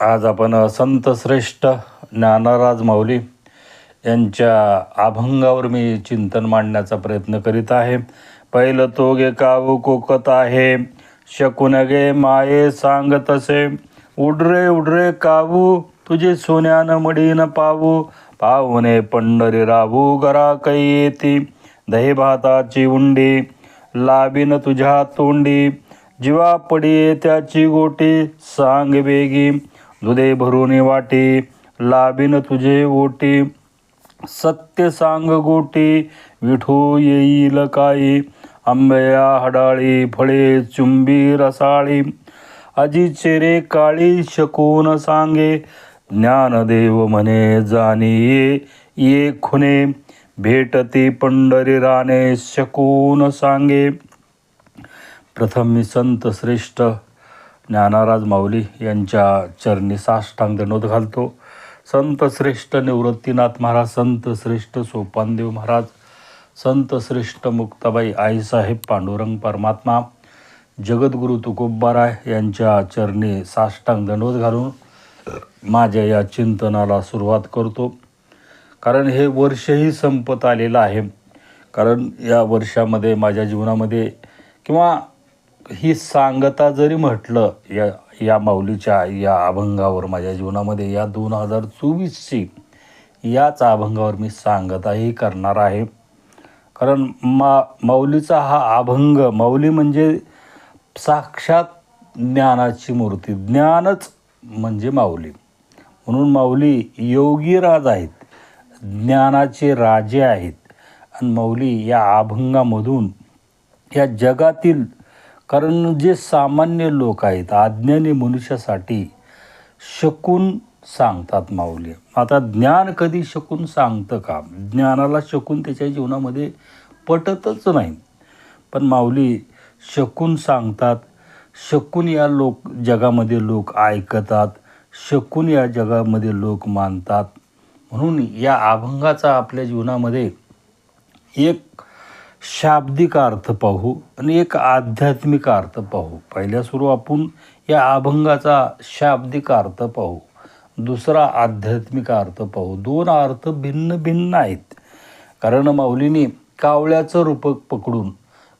आज आपण संत श्रेष्ठ ज्ञानराज माऊली यांच्या अभंगावर मी चिंतन मांडण्याचा प्रयत्न करीत आहे. पहिलं तो गे कावू कोकत आहे शकून गे माये सांग तसे. उडरे उडरे कावू तुझे सोन्यानं मडीन पावू. पाहुणे पंढरी राहू घरा कै येती. दही भाताची उंडी लाबीन तुझ्या तोंडी. जीवा पडी त्याची गोटी सांग बेगी. दुधे भरून वाटी लाबीन तुझे ओटी सत्य सांग गोटी विठू येईल काही आंब्या हडाळी फळे चुंबी रसाळी अजीचे चेरे काळी शकून सांगे ज्ञानदेव म्हणे जाणी ये ये खुने भेटती पंढरी राणे शकून सांगे. प्रथम मी संत श्रेष्ठ ज्ञानाराज माऊली यांच्या चरणी साष्टांग दंडोत घालतो. संत श्रेष्ठ निवृत्तीनाथ महाराज संत श्रेष्ठ सोपानदेव महाराज संत श्रेष्ठ मुक्ताबाई आईसाहेब पांडुरंग परमात्मा जगद्गुरु तुकोबाराय यांच्या चरणी साष्टांग दंडोत घालून माझ्या या चिंतनाला सुरुवात करतो. कारण हे वर्षही संपत आलेलं आहे. कारण या वर्षामध्ये माझ्या जीवनामध्ये किंवा ही सांगता जरी म्हटलं या या माऊलीच्या या अभंगावर माझ्या जीवनामध्ये या दोन हजार चोवीसची याच अभंगावर मी सांगताही करणार आहे. कारण मा माऊलीचा हा अभंग माऊली म्हणजे साक्षात ज्ञानाची मूर्ती ज्ञानच म्हणजे माऊली. म्हणून माऊली योगीराज आहेत ज्ञानाचे राजे आहेत. आणि माऊली या अभंगामधून या जगातील कारण जे सामान्य लोक आहेत अज्ञानी मनुष्यासाठी शकून सांगतात माऊली. आता ज्ञान कधी शकून सांगतं का? ज्ञानाला शकून त्याच्या जीवनामध्ये पटतच नाही. पण माऊली शकून सांगतात शकून या लोक जगामध्ये लोक ऐकतात शकून या जगामध्ये लोक मानतात. म्हणून या अभंगाचा आपल्या जीवनामध्ये एक शाब्दिक अर्थ पाहू आणि एक आध्यात्मिक अर्थ पाहू. पहिल्या सुरू आपण या अभंगाचा शाब्दिक अर्थ पाहू दुसरा आध्यात्मिक अर्थ पाहू. दोन अर्थ भिन्न भिन्न आहेत. कारण माऊलीने कावळ्याचं रूपक पकडून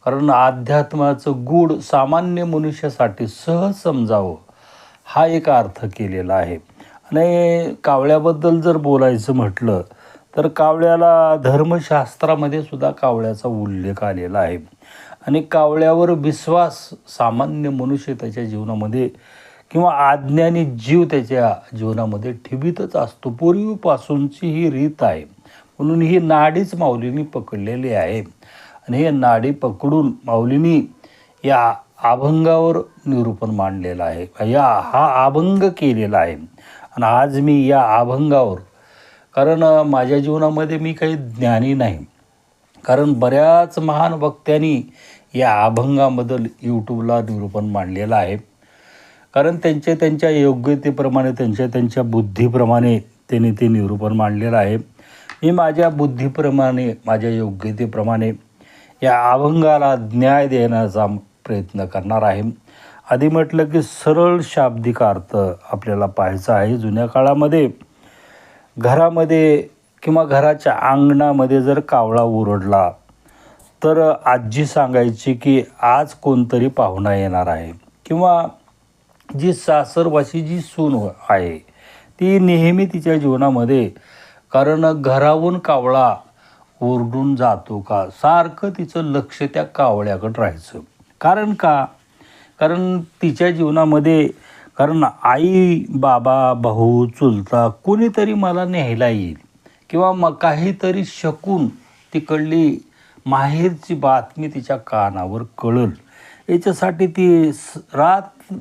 कारण अध्यात्माचं गूढ सामान्य मनुष्यासाठी सहज समजावं हा एक अर्थ केलेला आहे. आणि कावळ्याबद्दल जर बोलायचं म्हटलं तर कावळ्याला धर्मशास्त्रामध्ये सुद्धा कावळ्याचा उल्लेख आलेला आहे. आणि कावळ्यावर विश्वास सामान्य मनुष्य त्याच्या जीवनामध्ये किंवा आज्ञानी जीव त्याच्या जीवनामध्ये ठेवीतच असतो. पूर्वीपासूनची ही रीत आहे. म्हणून ही नाडीच माऊलींनी पकडलेली आहे. आणि हे नाडी पकडून माऊलींनी या अभंगावर निरूपण मांडलेलं आहे. या हा अभंग केलेला आहे. आणि आज मी या अभंगावर कारण माझ्या जीवनामध्ये मी काही ज्ञानी नाही. कारण बऱ्याच महान वक्त्यांनी या अभंगाबद्दल यूट्यूबला निरूपण मांडलेलं आहे. कारण त्यांच्या त्यांच्या योग्यतेप्रमाणे त्यांच्या त्यांच्या बुद्धीप्रमाणे त्यांनी ते निरूपण मांडलेलं आहे. मी माझ्या बुद्धीप्रमाणे माझ्या योग्यतेप्रमाणे या अभंगाला न्याय देण्याचा प्रयत्न करणार आहे. आधी म्हटलं की सरळ शाब्दिक अर्थ आपल्याला पाहायचा आहे. जुन्या काळामध्ये घरामध्ये किंवा घराच्या अंगणामध्ये जर कावळा ओरडला तर आजी सांगायची की आज कोणतरी पाहुणा येणार आहे. किंवा जी सासरवाशी जी सून आहे ती नेहमी तिच्या जीवनामध्ये कारण घराहून कावळा ओरडून जातो का? सारखं तिचं लक्ष त्या कावळ्याकडं राहायचं. कारण का? कारण तिच्या जीवनामध्ये कारण आई बाबा भाऊ चुलता कोणीतरी मला न्यायला येईल. किंवा मग काहीतरी शकून तिकडली माहेरची बातमी तिच्या कानावर कळल. याच्यासाठी ती स- रात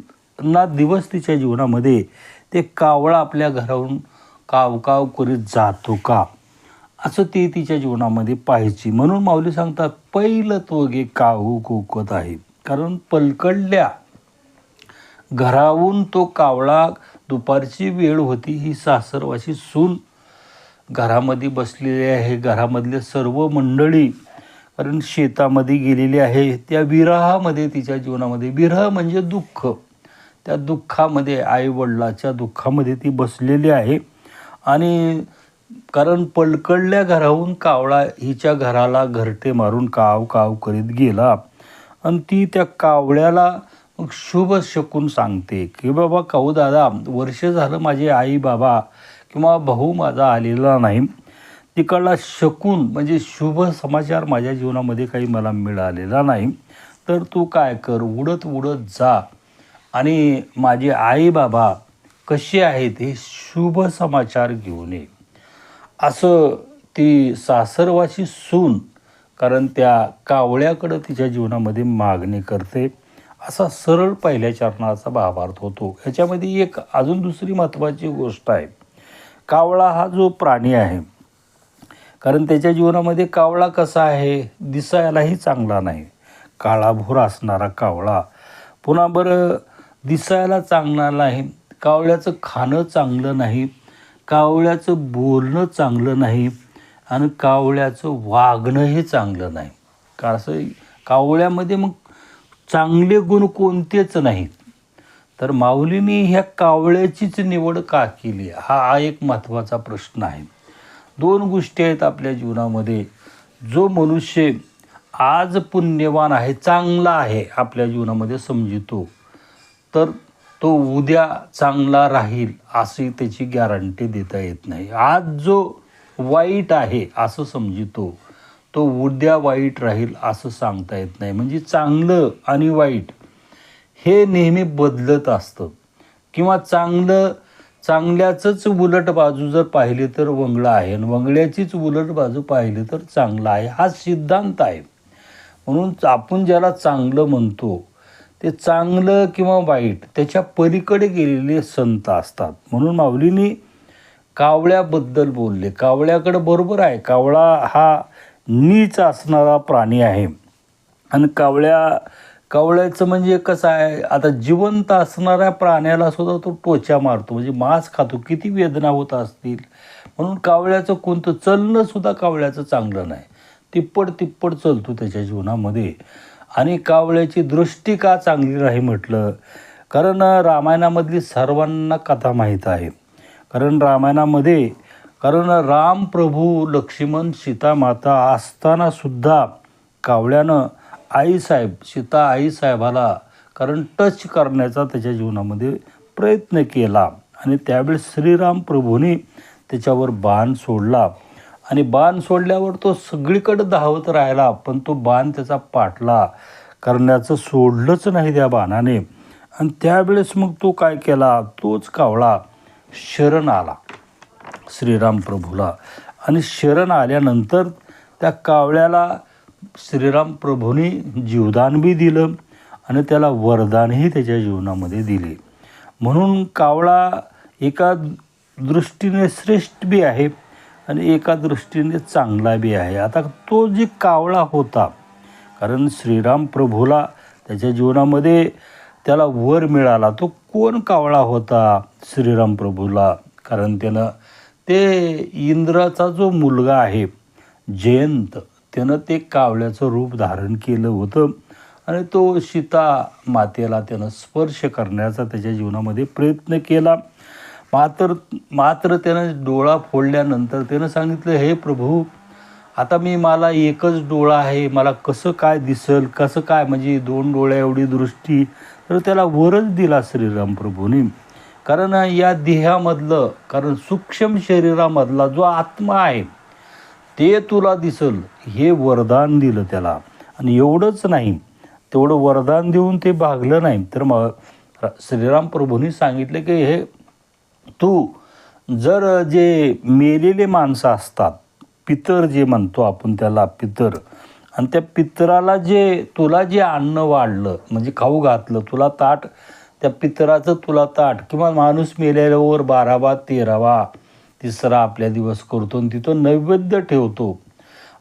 ना दिवस तिच्या जीवनामध्ये ते कावळा आपल्या घराहून कावकाव करीत जातो का? असं ती तिच्या जीवनामध्ये पाहायची. म्हणून माऊली सांगतात पहिलं तो गे काहू कोकत आहे कारण पलकडल्या घराहून तो कावळा दुपारची वेळ होती ही सासरवाशी सून. घरामध्ये बसलेली आहे घरामधले सर्व मंडळी. कारण शेतामध्ये गेलेली आहे त्या विरहामध्ये तिच्या जीवनामध्ये. विरह म्हणजे दुःख. त्या दुःखामध्ये आईवडिलाच्या दुःखामध्ये ती बसलेली आहे. आणि कारण पलकडल्या घराहून कावळा हिच्या घराला घरटे मारून काव काव करीत गेला. आणि ती त्या कावळ्याला मग शुभ शकून सांगते की बाबा काऊ दादा वर्ष झालं माझे आई बाबा किंवा भाऊ माझा आलेला नाही. तिकडला शकून म्हणजे शुभ समाचार माझ्या जीवनामध्ये काही मला मिळालेला नाही. तर तू काय कर उडत उडत जा. आणि माझे आई बाबा कसे आहेत हे शुभ समाचार घेऊन ये. असं ती सासरवाशी सून कारण त्या कावळ्याकडं तिच्या जीवनामध्ये मागणी करते. असा सरळ पहिल्या चरणाचा भावार्थ होतो. याच्यामध्ये एक अजून दुसरी महत्त्वाची गोष्ट आहे. कावळा हा जो प्राणी आहे कारण त्याच्या जीवनामध्ये कावळा कसा आहे दिसायलाही चांगला नाही. काळाभोर असणारा कावळा. पुन्हा बरं दिसायला चांगला नाही कावळ्याचं खाणं चांगलं नाही कावळ्याचं बोलणं चांगलं नाही आणि कावळ्याचं वागणं हे चांगलं नाही. का असं कावळ्यामध्ये मग चांगले गुण कोणतेच नाहीत. तर माऊलीने ह्या कावळ्याचीच निवड का केली? हा हा एक महत्त्वाचा प्रश्न आहे. दोन गोष्टी आहेत आपल्या जीवनामध्ये. जो मनुष्य आज पुण्यवान आहे चांगला आहे आपल्या जीवनामध्ये समजितो तर तो उद्या चांगला राहील अशी त्याची गॅरंटी देता येत नाही. आज जो वाईट आहे असं समजितो. तो उद्या वाईट राहील असं सांगता येत नाही. म्हणजे चांगलं आणि वाईट हे नेहमी बदलत असतं. किंवा चांगलं चांगल्याचंच उलट बाजू जर पाहिली तर वंगळा आहे आणि वंगळ्याचीच उलट बाजू पाहिली तर चांगला आहे. हा सिद्धांत आहे. म्हणून आपण ज्याला चांगलं म्हणतो ते चांगलं किंवा वाईट त्याच्या पलीकडे गेलेले संत असतात. म्हणून माऊलींनी कावळ्याबद्दल बोलले. कावळ्याकडं बरोबर आहे. कावळा हा नीच असणारा प्राणी आहे. आणि कावळ्या कावळ्याचं म्हणजे कसं आहे आता जिवंत असणाऱ्या प्राण्याला सुद्धा तो टोचा मारतो. म्हणजे मांस खातो किती वेदना होत असतील. म्हणून कावळ्याचं कोणतं चलणंसुद्धा कावळ्याचं चांगलं नाही. तिप्पट तिप्पट चलतो त्याच्या जीवनामध्ये. आणि कावळ्याची दृष्टी का चांगली नाही म्हटलं? कारण रामायणामधली सर्वांना कथा माहीत आहे. कारण रामायणामध्ये कारण राम प्रभू लक्ष्मण सीता माता असताना सुद्धा कावळ्यानं आईसाहेब सीता आईसाहेबाला कारण टच करण्याचा त्याच्या जीवनामध्ये प्रयत्न केला. आणि त्यावेळेस श्रीराम प्रभूने त्याच्यावर बाण सोडला. आणि बाण सोडल्यावर तो सगळीकडे धावत राहिला पण तो बाण त्याचा पाटला करण्याचं सोडलंच नाही त्या बाणाने. आणि त्यावेळेस मग तो काय केला? तोच कावळा शरण आला. श्रीराम प्रभूला. आणि शरण आल्यानंतर त्या कावळ्याला श्रीराम प्रभूने जीवदान बी दिलं आणि त्याला वरदानही त्याच्या जीवनामध्ये दिले. म्हणून कावळा एका दृष्टीने श्रेष्ठ बी आहे आणि एका दृष्टीने चांगला बी आहे. आता तो जे कावळा होता कारण श्रीराम प्रभूला त्याच्या जीवनामध्ये त्याला वर मिळाला तो कोण कावळा होता श्रीराम प्रभूला? कारण त्यानं ते इंद्राचा जो मुलगा आहे जयंत त्यानं ते कावळ्याचं रूप धारण केलं होतं. आणि तो सीता मातेला त्यानं स्पर्श करण्याचा त्याच्या जीवनामध्ये प्रयत्न केला. मात्र मात्र त्यानं डोळा फोडल्यानंतर त्यानं सांगितलं हे प्रभू आता मी मला एकच डोळा आहे मला कसं काय दिसल कसं काय म्हणजे दोन डोळ्या एवढी दृष्टी. तर त्याला वरच दिला श्रीराम प्रभूने. कारण या देहामधलं कारण सूक्ष्म शरीरामधला जो आत्मा आहे ते तुला दिसल हे वरदान दिलं त्याला. आणि एवढंच नाही तेवढं वरदान देऊन ते भागलं नाही. तर मग श्रीराम प्रभूंनी सांगितलं की हे तू जर जे मेलेले माणसं असतात पितर जे म्हणतो आपण त्याला पितर आणि त्या पितराला जे तुला जे अन्न वाढलं म्हणजे खाऊ घातलं तुला ताट त्या पितराचं तुला ताट किंवा माणूस मेलेल्यावर बारावा तेरावा तिसरा आपल्या दिवस करतो आणि तिथं नैवेद्य ठेवतो.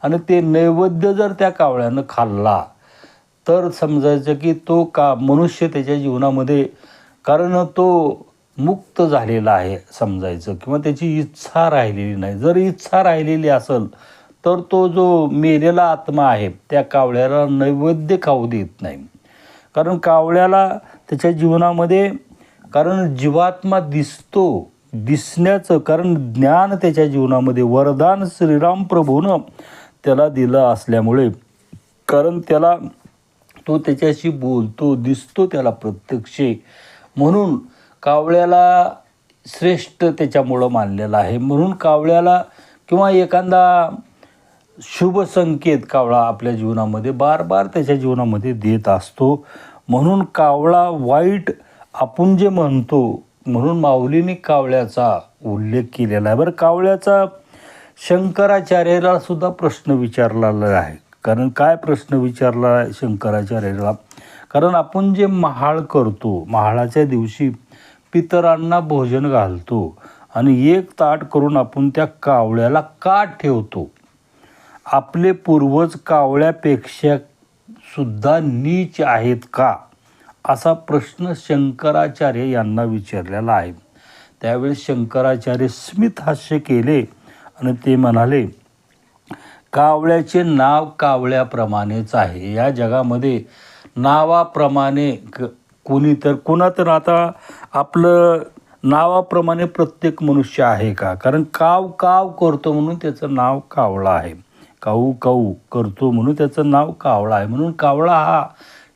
आणि ते नैवेद्य जर त्या कावळ्यानं खाल्ला तर समजायचं की तो का मनुष्य त्याच्या जीवनामध्ये कारण तो मुक्त झालेला आहे समजायचं किंवा त्याची इच्छा राहिलेली नाही. जर इच्छा राहिलेली असेल तर तो जो मेलेला आत्मा आहे त्या कावळ्याला नैवेद्य खाऊ देत नाही. कारण कावळ्याला त्याच्या जीवनामध्ये कारण जीवात्मा दिसतो दिसण्याचं कारण ज्ञान त्याच्या जीवनामध्ये वरदान श्रीराम प्रभूनं त्याला दिलं असल्यामुळे. कारण त्याला तो त्याच्याशी बोलतो दिसतो त्याला प्रत्यक्ष. म्हणून कावळ्याला श्रेष्ठ त्याच्यामुळं मानलेलं आहे. म्हणून कावळ्याला किंवा एखादा शुभ संकेत कावळा आपल्या जीवनामध्ये बार बार त्याच्या जीवनामध्ये देत असतो. म्हणून कावळा वाईट आपण जे म्हणतो म्हणून माऊलीने कावळ्याचा उल्लेख केलेला आहे. बरं कावळ्याचा शंकराचार्याला सुद्धा प्रश्न विचारलेला आहे. कारण काय प्रश्न विचारला आहे शंकराचार्याला? कारण आपण जे महाळ करतो महाळाच्या दिवशी पितरांना भोजन घालतो आणि एक ताट करून आपण त्या कावळ्याला का ठेवतो. आपले पूर्वज कावळ्यापेक्षा सुद्धा नीच आहेत का? असा प्रश्न शंकराचार्य यांना विचारलेला आहे. त्यावेळेस शंकराचार्य स्मित हास्य केले आणि ते म्हणाले कावळ्याचे नाव कावळ्याप्रमाणेच आहे. या जगामध्ये नावाप्रमाणे क कोणी तर कोणा तर आता आपलं नावाप्रमाणे प्रत्येक मनुष्य आहे का? कारण काव काव करतो म्हणून त्याचं नाव कावळा आहे. काऊ काऊ करतो म्हणून त्याचं नाव कावळा आहे. म्हणून कावळा हा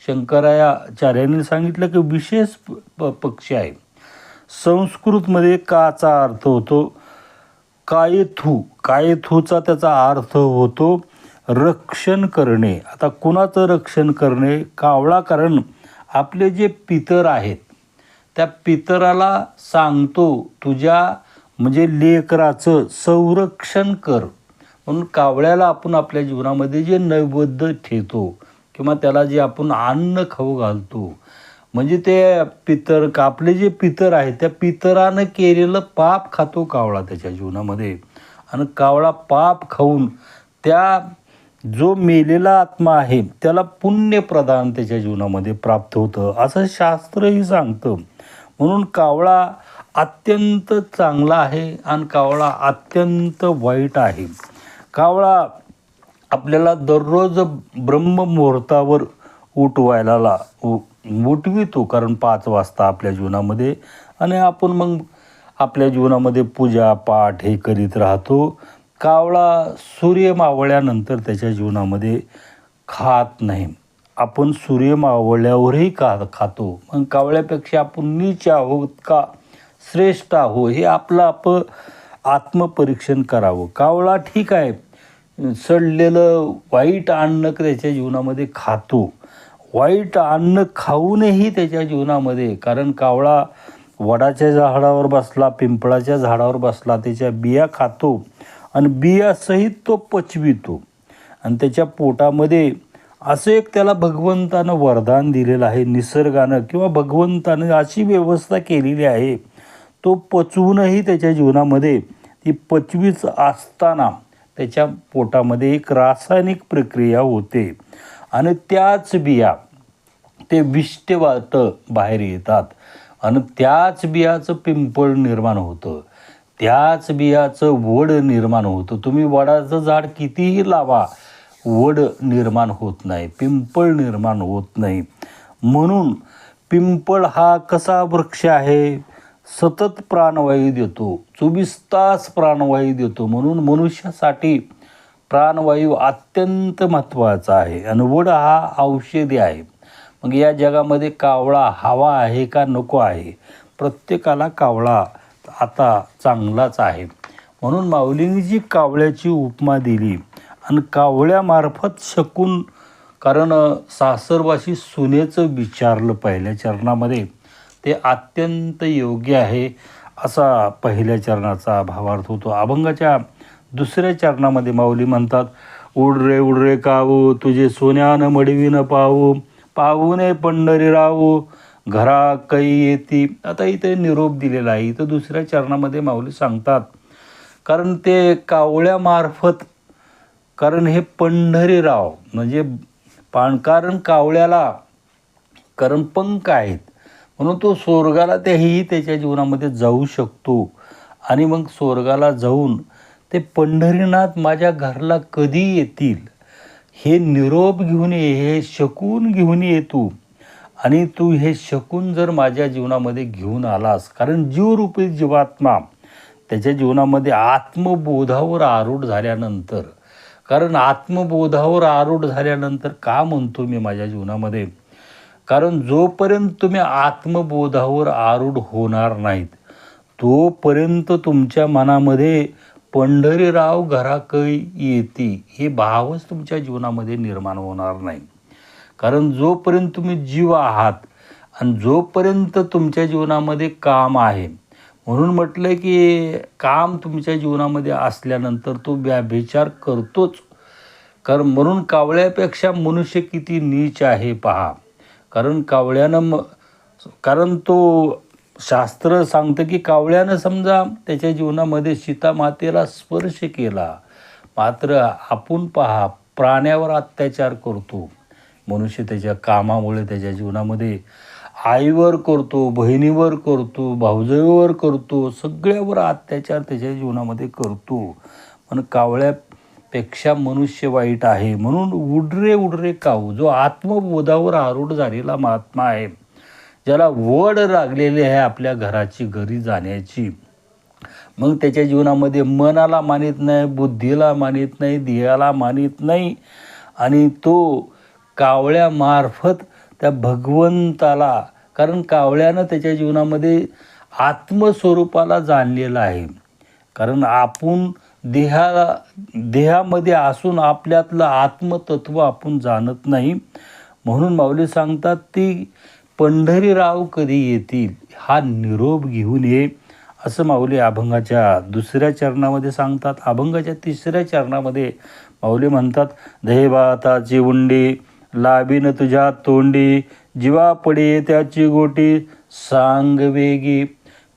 शंकराचार्यांनी सांगितलं की विशेष प पक्षी आहे. संस्कृतमध्ये काचा अर्थ होतो कायथू. कायथूचा त्याचा अर्थ होतो रक्षण करणे. आता कुणाचं रक्षण करणे? कावळा कारण आपले जे पितर आहेत त्या पितराला सांगतो तुझ्या म्हणजे लेकराचं संरक्षण कर. म्हणून कावळ्याला आपण आपल्या जीवनामध्ये जे नैवेद्य ठेवतो किंवा त्याला जे आपण अन्न खाऊ घालतो म्हणजे ते पितर आपले जे पितर आहेत त्या पितरानं केलेलं पाप खातो कावळा त्याच्या जीवनामध्ये. आणि कावळा पाप खाऊन त्या जो मेलेला आत्मा आहे त्याला पुण्य प्रदान त्याच्या जीवनामध्ये प्राप्त होतं असं शास्त्रही सांगतं. म्हणून कावळा अत्यंत चांगला आहे आणि कावळा अत्यंत वाईट आहे. कावळा आपल्याला दररोज ब्रह्ममुहूर्तावर उठवायला ला उ- उठवितो. कारण पाच वाजता आपल्या जीवनामध्ये आणि आपण मग आपल्या जीवनामध्ये पूजा पाठ हे करीत राहतो. कावळा सूर्य मावळल्यानंतर त्याच्या जीवनामध्ये खात नाही. आपण सूर्य मावळल्यावरही का खातो. मग कावळ्यापेक्षा आपण नीच आहोत का श्रेष्ठ आहो हे आपलं आप आत्मपरीक्षण करावं. कावळा ठीक आहे. सडलेलं वाईट अन्न त्याच्या जीवनामध्ये खातो. वाईट अन्न खाऊनही त्याच्या जीवनामध्ये कारण कावळा वडाच्या झाडावर बसला पिंपळाच्या झाडावर बसला त्याच्या बिया खातो आणि बियासहित तो पचवितो. आणि त्याच्या पोटामध्ये असं एक त्याला भगवंतानं वरदान दिलेलं आहे निसर्गानं किंवा भगवंतानं अशी व्यवस्था केलेली आहे तो पचवूनही त्याच्या जीवनामध्ये ती पचवीच असताना त्याच्या पोटामध्ये एक रासायनिक प्रक्रिया होते. आणि त्याच बिया ते विष्टेवाट बाहेर येतात. आणि त्याच बियाचं पिंपळ निर्माण होतं. त्याच बियाचं वड निर्माण होतं. तुम्ही वडाचं झाड कितीही लावा वड निर्माण होत नाही पिंपळ निर्माण होत नाही. म्हणून पिंपळ हा कसा वृक्ष आहे? सतत प्राणवायू देतो चोवीस तास प्राणवायू देतो. म्हणून मनुष्यासाठी प्राणवायू अत्यंत महत्त्वाचा आहे. आणि हा औषधी आहे. मग या जगामध्ये कावळा हवा आहे का नको आहे? प्रत्येकाला कावळा आता चांगलाच आहे. म्हणून माऊलींनी जी कावळ्याची उपमा दिली. आणि कावळ्यामार्फत शकून कारण सासरवाशी सुनेचं विचारलं पहिल्या चरणामध्ये. ते अत्यंत योग्य आहे असा पहिल्या चरणाचा भावार्थ होतो. अभंगाच्या दुसऱ्या चरणामध्ये माऊली म्हणतात उड रे उड रे कावू तुझे सोन्यानं मडवीनं पाहू पाहू नये पंढरी राहू घरा कै येती. आता इथे निरोप दिलेला आहे. इथं दुसऱ्या चरणामध्ये माऊली सांगतात कारण ते कावळ्यामार्फत कारण हे पंढरीराव म्हणजे पाण कारण कावळ्याला कारण पंख आहेत म्हणून तो स्वर्गाला तेही त्याच्या जीवनामध्ये जाऊ शकतो. आणि मग स्वर्गाला जाऊन ते पंढरीनाथ माझ्या घरला कधी येतील? हे निरोप घेऊन ये हे शकून घेऊन ये तू. आणि तू हे शकून जर माझ्या जीवनामध्ये घेऊन आलास कारण जीवरूपी जीवात्मा त्याच्या जीवनामध्ये आत्मबोधावर आरूढ झाल्यानंतर कारण आत्मबोधावर आरूढ झाल्यानंतर का म्हणतो मी माझ्या जीवनामध्ये? कारण जोपर्यंत तुम्ही आत्मबोधावर आरूढ होणार नाहीत तोपर्यंत तुमच्या मनामध्ये पंढरीराव घराकळी येते हे भावच तुमच्या जीवनामध्ये निर्माण होणार नाही. कारण जोपर्यंत तुम्ही जीव आहात आणि जोपर्यंत तुमच्या जीवनामध्ये काम आहे म्हणून म्हटलं की काम तुमच्या जीवनामध्ये असल्यानंतर तो व्याभिचार करतोच. कारण म्हणून कावळ्यापेक्षा मनुष्य किती नीच आहे पहा. कारण कावळ्यानं म कारण तो शास्त्र सांगतं की कावळ्यानं समजा त्याच्या जीवनामध्ये सीतामातेला स्पर्श केला मात्र आपण पहा प्राण्यावर अत्याचार करतो. मनुष्य त्याच्या कामामुळे त्याच्या जीवनामध्ये आईवर करतो बहिणीवर करतो भाऊजवीवर करतो सगळ्यावर अत्याचार त्याच्या जीवनामध्ये करतो. पण कावळ्या पेक्षा मनुष्य वाईट आहे. म्हणून उडरे उडरे काऊ जो आत्मबोधावर आरूढ झालेला महात्मा आहे ज्याला वड लागलेली आहे आपल्या घराची घरी जाण्याची. मग त्याच्या जीवनामध्ये मनाला मानित नाही बुद्धीला मानित नाही ध्येयाला मानित नाही आणि तो कावळ्यामार्फत त्या भगवंताला कारण कावळ्यानं त्याच्या जीवनामध्ये आत्मस्वरूपाला जाणलेलं आहे. कारण आपण देहाला देहामध्ये असून आपल्यातलं आत्मतत्व आपण जाणत नाही. म्हणून माऊली सांगतात ती पंढरीराव कधी येतील? हा निरोप घेऊन ये. असं माऊली अभंगाच्या दुसऱ्या चरणामध्ये सांगतात. अभंगाच्या तिसऱ्या चरणामध्ये माऊली म्हणतात दहेभाताची उंडी लाबीन तुझ्या तोंडी जीवा पडे त्याची गोटी सांग वेगी.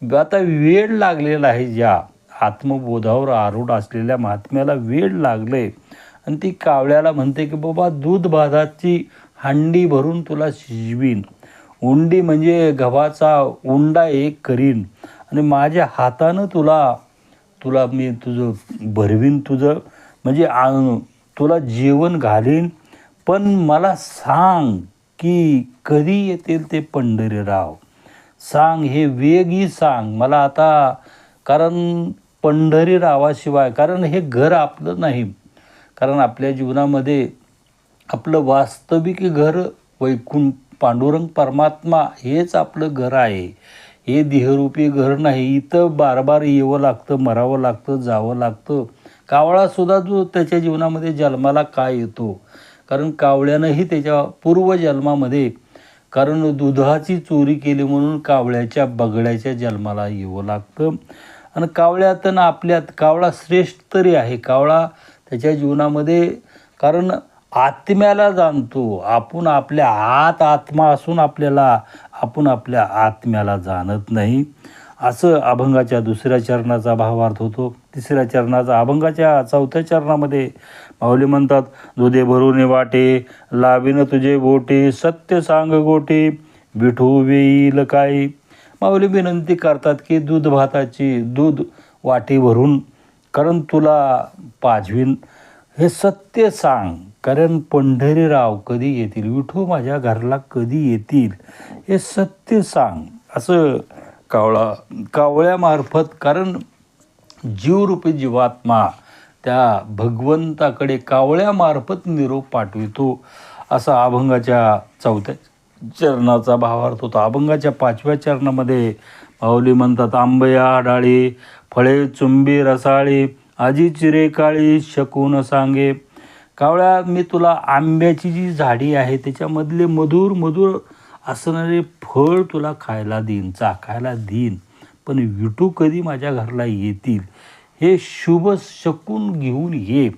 आता वेळ लागलेला आहे ज्या आत्मबोधावर आरूढ असलेल्या महात्म्याला वेळ लागले आणि ती कावळ्याला म्हणते की बाबा दूध भाताची हांडी भरून तुला शिजवीन. उंडी म्हणजे गव्हाचा उंडा एक करीन. आणि माझ्या हातानं तुला तुला मी तुझं भरवीन तुझं म्हणजे तुला जेवण घालीन. पण मला सांग की कधी येतील ते पंढरीराव? सांग हे वेगही सांग. मला आता कारण पंढरीरावाशिवाय कारण हे घर आपलं नाही. कारण आपल्या जीवनामध्ये आपलं वास्तविक घर वैकुंठ पांडुरंग परमात्मा हेच आपलं घर आहे. हे देहरूपी घर नाही. इथं बार बार येवं लागतं मरावं लागतं जावं लागतं. कावळासुद्धा जो त्याच्या जीवनामध्ये जन्माला काय येतो? कारण कावळ्यानंही त्याच्या पूर्वजन्मामध्ये कारण दुधाची चोरी केली म्हणून कावळ्याच्या बगड्याच्या जन्माला येवं लागतं. आणि कावळ्यात ना आपल्यात. कावळा श्रेष्ठ तरी आहे. कावळा त्याच्या जीवनामध्ये कारण आत्म्याला जाणतो. आपण आपल्या आत आत्मा असून आपल्याला आपण आपल्या आत्म्याला जाणत नाही. असं अभंगाच्या दुसऱ्या चरणाचा भावार्थ होतो. तिसऱ्या चरणाचा अभंगाच्या चौथ्या चरणामध्ये माऊली म्हणतात दुधे भरून वाटे लावीन तुझे बोटे सत्य सांग गोटे विठू वेईल काही माऊली विनंती करतात की दूध भाताची दूध वाटी भरून कारण तुला पाजवीन. हे सत्य सांग कारण पंढरीराव कधी येतील? विठू माझ्या घरला कधी येतील? हे सत्य सांग. असं कावळा कावळ्यामार्फत कारण जीवरूपी जीवात्मा त्या भगवंताकडे कावळ्यामार्फत निरोप पाठवितो. असा अभंगाच्या चौथ्या चरणाचा भावार्थ होता. अभंगाच्या पाचव्या चरणामध्ये माऊली म्हणतात आंबया डाळी फळे चुंबी रसाळी आजी चिरे काळी शकून सांगे. कावळ्या मी तुला आंब्याची जी झाडी आहे त्याच्यामधले मधुर मधुर असणारे फळ तुला खायला देईन चाखायला देईन. पण विटू कधी माझ्या घरला येतील? हे शुभ शकून घेऊन ये.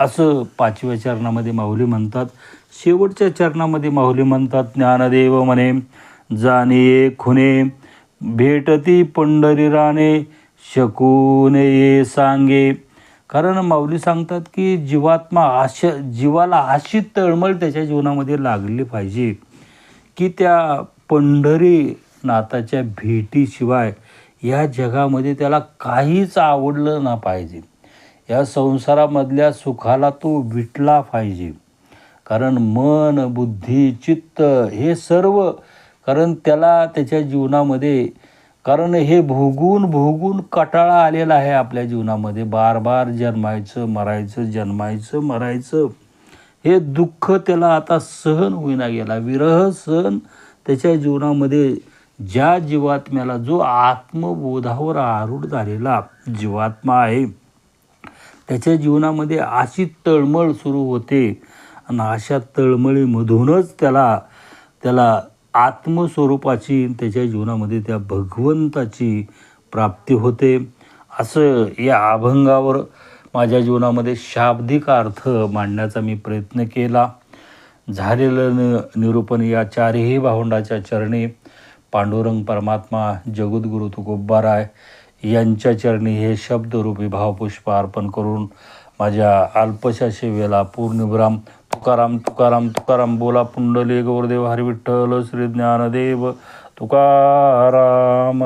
असं पाचव्या चरणामध्ये माऊली म्हणतात. शेवटच्या चरणामध्ये माऊली म्हणतात ज्ञानदेव म्हणे जाणे खुने भेटती पंढरीराने शकून ये सांगे. कारण माऊली सांगतात की जीवात्मा आश जीवाला अशी तळमळ त्याच्या जीवनामध्ये लागली पाहिजे की त्या पंढरी नाताच्या भेटीशिवाय या जगामध्ये त्याला काहीच आवडलं ना पाहिजे. या संसारामधल्या सुखाला तो विटला पाहिजे. कारण मन बुद्धी चित्त हे सर्व कारण त्याला त्याच्या जीवनामध्ये कारण हे भोगून भोगून कटाळा आलेला आहे आपल्या जीवनामध्ये. बार बार जन्मायचं मरायचं जन्मायचं मरायचं. हे दुःख त्याला आता सहन होईना गेला. विरह सहन त्याच्या जीवनामध्ये ज्या जीवात्म्याला जो आत्मबोधावर आरूढ झालेला जीवात्मा आहे त्याच्या जीवनामध्ये अशी तळमळ सुरू होते. आणि अशा तळमळीमधूनच त्याला त्याला आत्मस्वरूपाची त्याच्या जीवनामध्ये त्या भगवंताची प्राप्ती होते. असं या अभंगावर माझ्या जीवनामध्ये शाब्दिक अर्थ मांडण्याचा मी प्रयत्न केला. झालेलं न निरूपण या चारही भावंडाच्या चरणी पांडुरंग परमात्मा जगद्गुरु तुकोबाराय यांच्या चरणी हे शब्दरूपी भावपुष्प अर्पण करून माझ्या अल्पशा सेवेला पूर्णविराम तुकाराम तुकाराम तुकाराम बोला पुंडले गौरदेव हरिविठ्ठल श्री ज्ञानदेव तुकाराम.